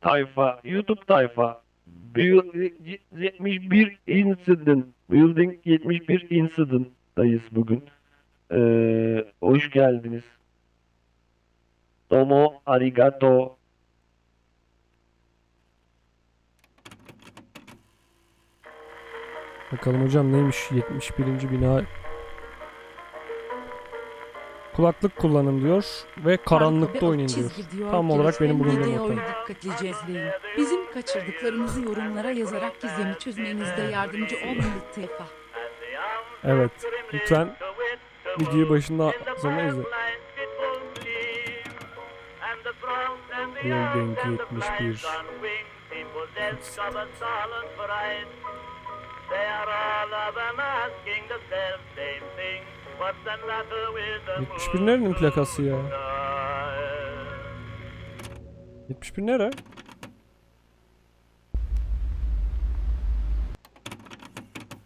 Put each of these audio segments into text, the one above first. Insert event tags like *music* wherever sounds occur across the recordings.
tayfa, YouTube tayfa. Build- 71 incident, building 71 incident'dayız bugün. Ee, hoş geldiniz. Domo arigato. Bakalım hocam neymiş 71. bina. Kulaklık kullanın diyor ve karanlıkta oynayın diyor. Tam olarak benim bulunduğum nokta. Bizim kaçırdıklarımızı yorumlara yazarak gizemi çözmenizde yardımcı olun lütfen. Evet. Lütfen videoyu başında sonra izle. Building 71 They are all of them asking the same thing. 71 nerenin plakası ya? 71 nere?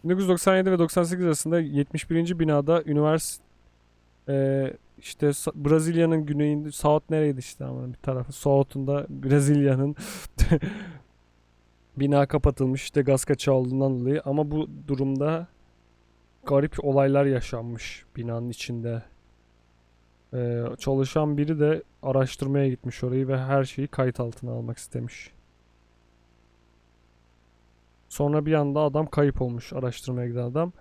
...1997 ve 98 arasında 71. binada ünivers... eee, işte Brezilya'nın güneyinde... South nereydi işte ama bir tarafı. South'unda Brezilya'nın... *laughs* bina kapatılmış işte gaz kaçağı olduğundan dolayı ama bu durumda garip olaylar yaşanmış binanın içinde. Ee, çalışan biri de araştırmaya gitmiş orayı ve her şeyi kayıt altına almak istemiş. Sonra bir anda adam kayıp olmuş araştırmaya giden adam.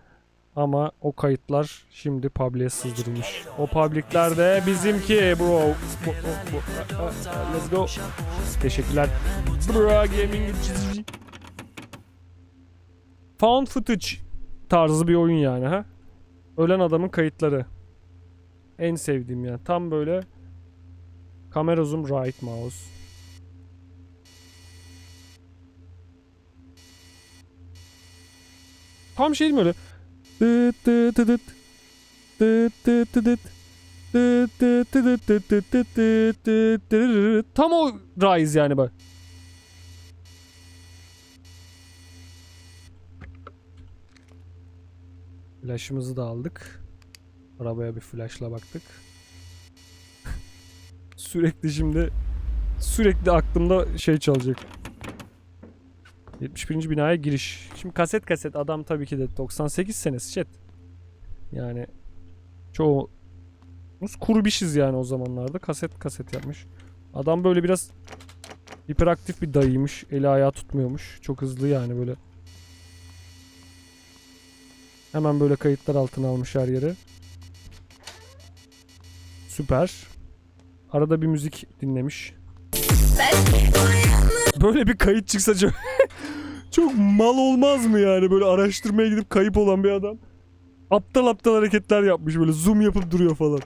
Ama o kayıtlar şimdi public'e sızdırılmış. O public'ler de bizimki bro. Let's go. Teşekkürler. Bro Gaming. Found footage tarzı bir oyun yani ha. Ölen adamın kayıtları. En sevdiğim yani. Tam böyle kamera zoom right mouse. Tam şey mi öyle? Tam o rise yani bak. Flash'ımızı da aldık. Arabaya bir flash'la baktık. *laughs* sürekli şimdi sürekli aklımda şey çalacak. 71. binaya giriş. Şimdi kaset kaset adam tabii ki de 98 senesi chat. Yani çoğu biz kurbişiz yani o zamanlarda kaset kaset yapmış. Adam böyle biraz hiperaktif bir dayıymış. Eli ayağı tutmuyormuş. Çok hızlı yani böyle. Hemen böyle kayıtlar altına almış her yeri. Süper. Arada bir müzik dinlemiş. Böyle bir kayıt çıksa çok, *laughs* çok mal olmaz mı yani böyle araştırmaya gidip kayıp olan bir adam. Aptal aptal hareketler yapmış böyle zoom yapıp duruyor falan.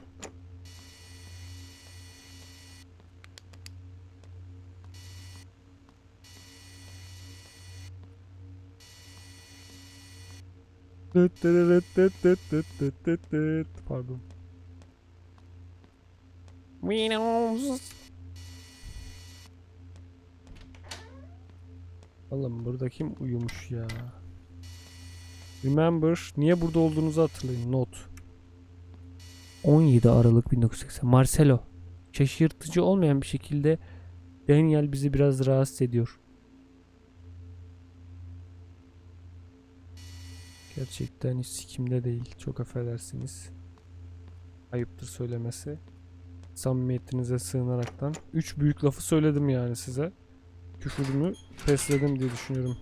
Pardon. Oğlum burada kim uyumuş ya? Remember. Niye burada olduğunuzu hatırlayın. Not. 17 Aralık 1980. Marcelo. Şaşırtıcı olmayan bir şekilde Daniel bizi biraz rahatsız ediyor. Gerçekten hiç sikimde değil. Çok affedersiniz. Ayıptır söylemesi. Samimiyetinize sığınaraktan. Üç büyük lafı söyledim yani size. Küfürümü pesledim diye düşünüyorum.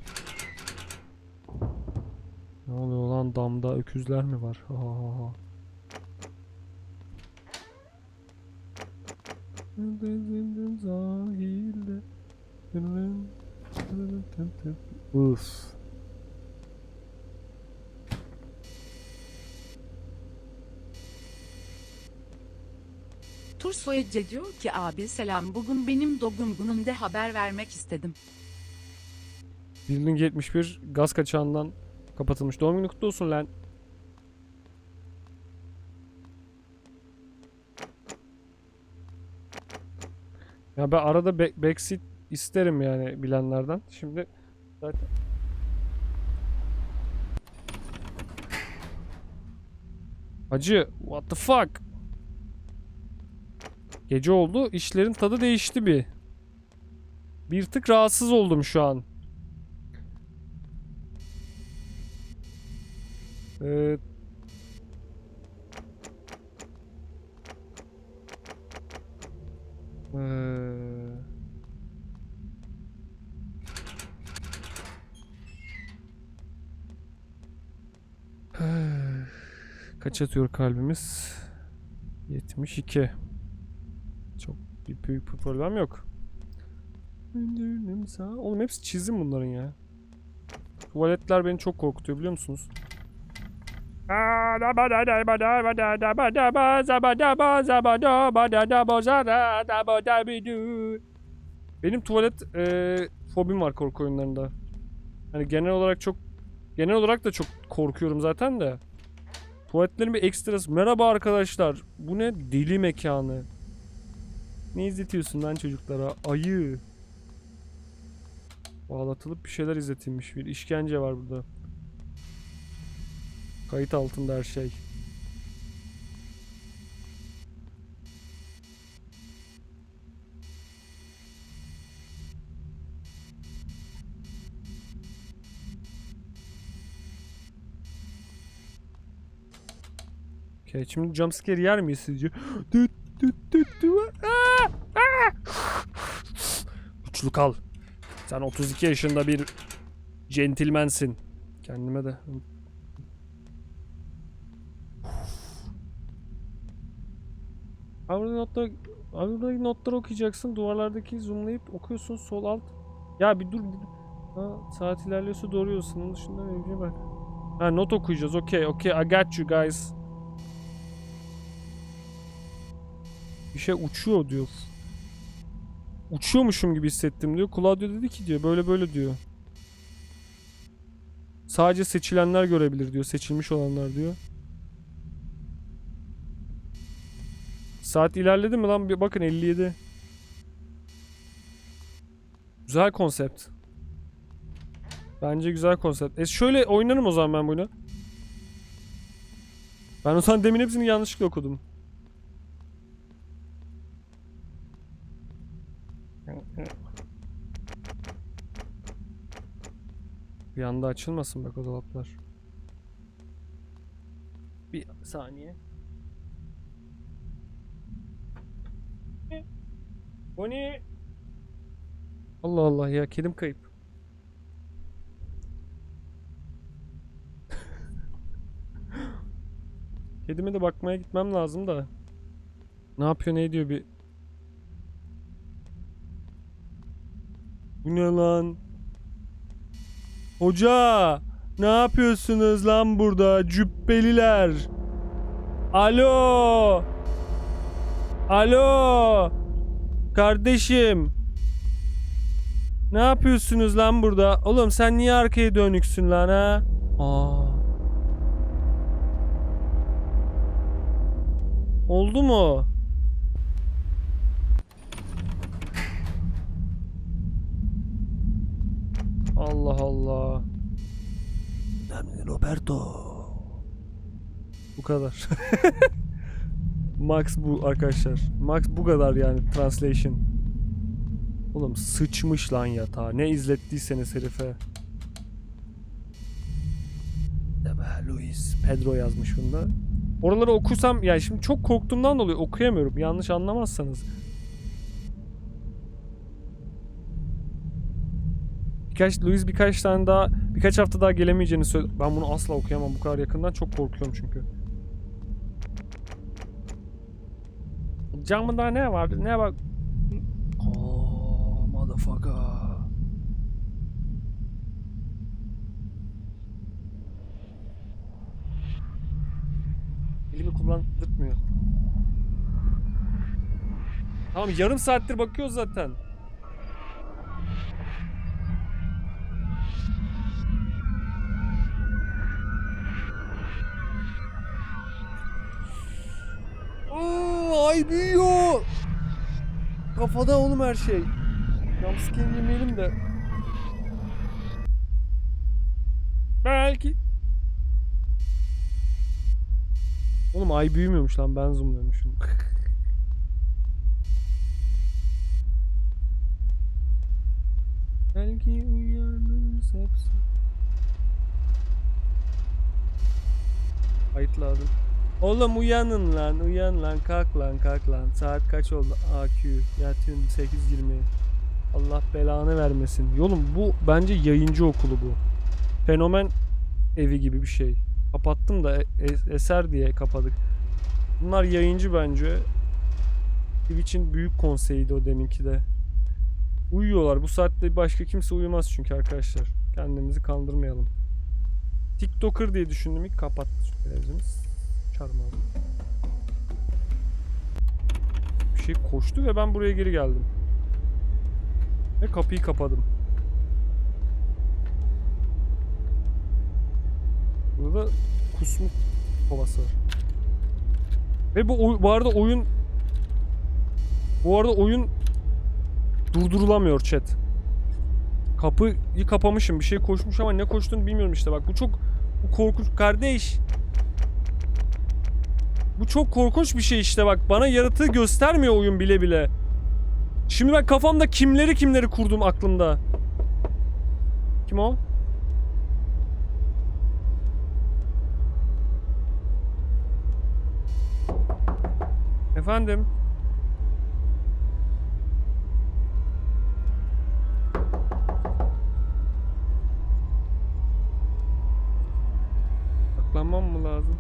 Ne oluyor lan damda öküzler mi var? Ha ha ha. Denizin Tursoyece diyor ki abi selam bugün benim doğum günümde haber vermek istedim. Building 71 gaz kaçağından kapatılmış. Doğum günü kutlu olsun lan. Ya ben arada back, backseat isterim yani bilenlerden. Şimdi zaten Hacı what the fuck? Gece oldu işlerin tadı değişti bir. Bir tık rahatsız oldum şu an. Ee, ee, *sighs* Kaç atıyor kalbimiz? 72. Büyük bir problem yok. Oğlum hepsi çizim bunların ya. Tuvaletler beni çok korkutuyor biliyor musunuz? Benim tuvalet eee fobim var korku oyunlarında. Hani genel olarak çok genel olarak da çok korkuyorum zaten de. Tuvaletlerin bir ekstrası. Merhaba arkadaşlar. Bu ne deli mekanı. Ne izletiyorsun lan çocuklara? Ayı. Bağlatılıp bir şeyler izletilmiş. Bir işkence var burada. Kayıt altında her şey. Okay, şimdi jumpscare yer miyiz sizce? *gasps* Güçlü kal. Sen 32 yaşında bir centilmensin. Kendime de. Abi burada notlar, abi notları okuyacaksın. Duvarlardaki zoomlayıp okuyorsun sol alt. Ya bir dur. Ha, saat ilerliyorsa doğru yolsun. Onun dışında bir bak. Ha not okuyacağız. Okay, okay. I got you guys. Bir şey uçuyor diyor. Uçuyormuşum gibi hissettim diyor. Claudio dedi ki diyor böyle böyle diyor. Sadece seçilenler görebilir diyor. Seçilmiş olanlar diyor. Saat ilerledi mi lan? Bir bakın 57. Güzel konsept. Bence güzel konsept. E şöyle oynarım o zaman ben bunu. Ben o zaman demin hepsini yanlışlıkla okudum. Bir anda açılmasın bak o dolaplar. Bir saniye. Bonnie. Allah Allah ya kedim kayıp. *laughs* Kedime de bakmaya gitmem lazım da. Ne yapıyor ne ediyor bir Bu ne lan? Hoca! Ne yapıyorsunuz lan burada cübbeliler? Alo! Alo! Kardeşim! Ne yapıyorsunuz lan burada? Oğlum sen niye arkaya dönüksün lan ha? Aa. Oldu mu? Allah Allah. Roberto. Bu kadar. *laughs* Max bu arkadaşlar. Max bu kadar yani translation. Oğlum sıçmış lan yatağa. Ne izlettiyseniz herife. Luis. Pedro yazmış bunda. Oraları okusam yani şimdi çok korktuğumdan dolayı okuyamıyorum. Yanlış anlamazsanız. Birkaç Louis birkaç tane daha birkaç hafta daha gelemeyeceğini söyledi. Ben bunu asla okuyamam bu kadar yakından çok korkuyorum çünkü. Camında ne var? Ne var? Oh, motherfucker. Elimi kullandırtmıyor. Tamam yarım saattir bakıyoruz zaten. Ay büyüyor. Kafada oğlum her şey. Jumpscare yemeyelim de. Belki. Oğlum ay büyümüyormuş lan ben zoomluyormuşum. Belki uyanırız hepsi. Kayıt lazım. Oğlum uyanın lan, uyan lan, kalk lan, kalk lan. Saat kaç oldu? AQ, yatıyorsun 8.20. Allah belanı vermesin. Yolum bu bence yayıncı okulu bu. Fenomen evi gibi bir şey. Kapattım da e- eser diye kapadık. Bunlar yayıncı bence. Twitch'in büyük konseyiydi o deminki de. Uyuyorlar. Bu saatte başka kimse uyumaz çünkü arkadaşlar. Kendimizi kandırmayalım. TikToker diye düşündüm ilk kapattı televizyonu. Çarmı abi. Bir şey koştu ve ben buraya geri geldim. Ve kapıyı kapadım. Burada kusmuk kovası var. Ve bu, bu arada oyun bu arada oyun durdurulamıyor chat. Kapıyı kapamışım. Bir şey koşmuş ama ne koştuğunu bilmiyorum işte bak. Bu çok bu korkunç kardeş. Bu çok korkunç bir şey işte bak. Bana yaratığı göstermiyor oyun bile bile. Şimdi ben kafamda kimleri kimleri kurdum aklımda. Kim o? Efendim? Saklanmam mı lazım?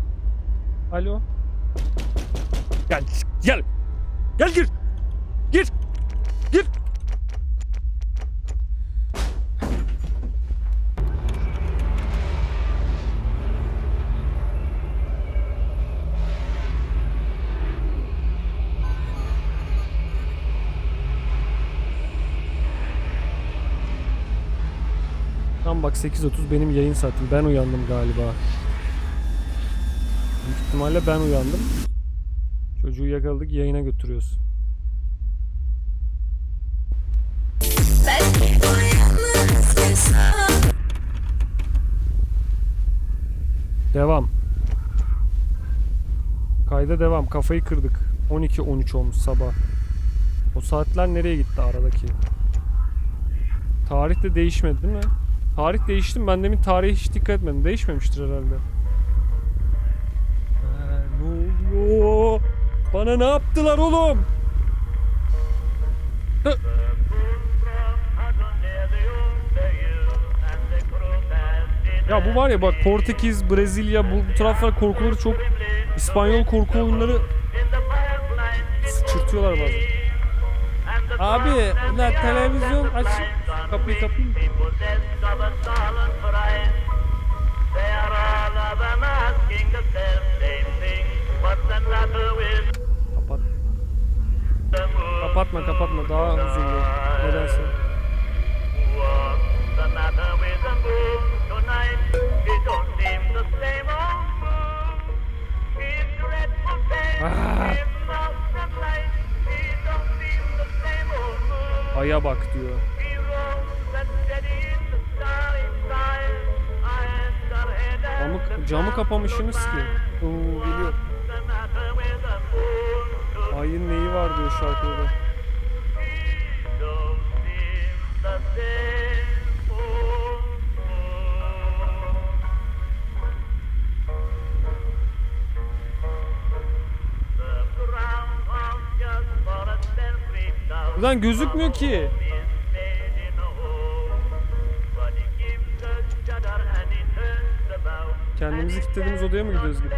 Alo? Gel, gel! Gel gir! Gir! Gir! Tam bak 8.30 benim yayın saatim. Ben uyandım galiba. Büyük ihtimalle ben uyandım. Çocuğu yakaladık yayına götürüyoruz. Devam. Kayda devam. Kafayı kırdık. 12-13 olmuş sabah. O saatler nereye gitti aradaki? Tarih de değişmedi değil mi? Tarih değişti mi? Ben demin tarihe hiç dikkat etmedim. Değişmemiştir herhalde. Ha, ne oluyor? Bana ne yaptılar oğlum? Ya bu var ya bak Portekiz, Brezilya bu, bu taraflar korkuları çok İspanyol korku oyunları sıçırtıyorlar bazen. Abi, la televizyon aç. Kapıyı kapayım. Kapat. Kapatma kapatma daha huzurlu. Nedense. Ah. Aya bak diyor. Camı, camı kapamışsınız ki. Oo geliyor. Ayın neyi var diyor şarkıda. Ulan gözükmüyor ki. Kendimizi kilitlediğimiz odaya mı gidiyoruz gibi?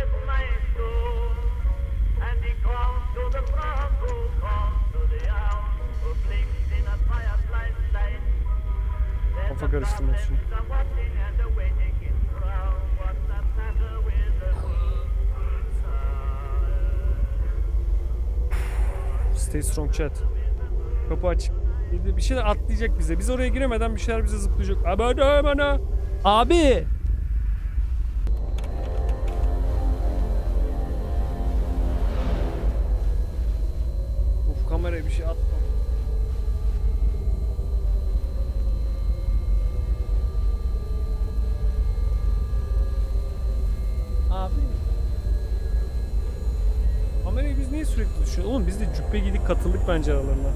Kafa karıştırmak için. Stay strong chat. Kapı açık. Bir- şeyler atlayacak bize. Biz oraya giremeden bir şeyler bize zıplayacak. Abi bana. Abi. Uf kameraya bir şey atma. Abi. Kamerayı biz niye düşüyoruz? Oğlum biz de cübbe giydik katıldık bence aralarına.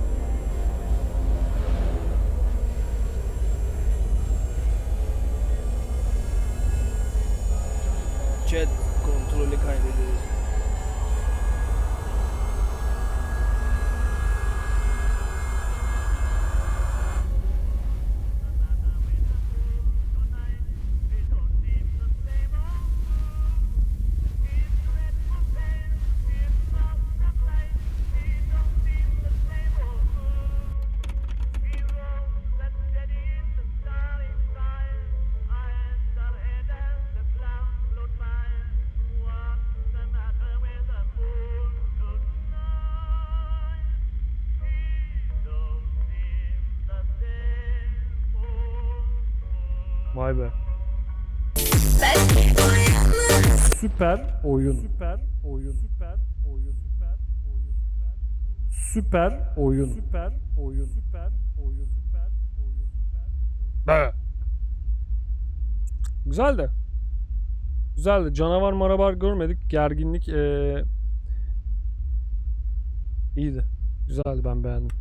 Vay be. Süper oyun. Süper oyun. Süper oyun. Süper oyun. Süper oyun. Süper oyun. Süper oyun. Süper oyun. Be. Güzel de. Güzeldi. Canavar marabar görmedik. Gerginlik eee iyiydi. Güzeldi ben beğendim.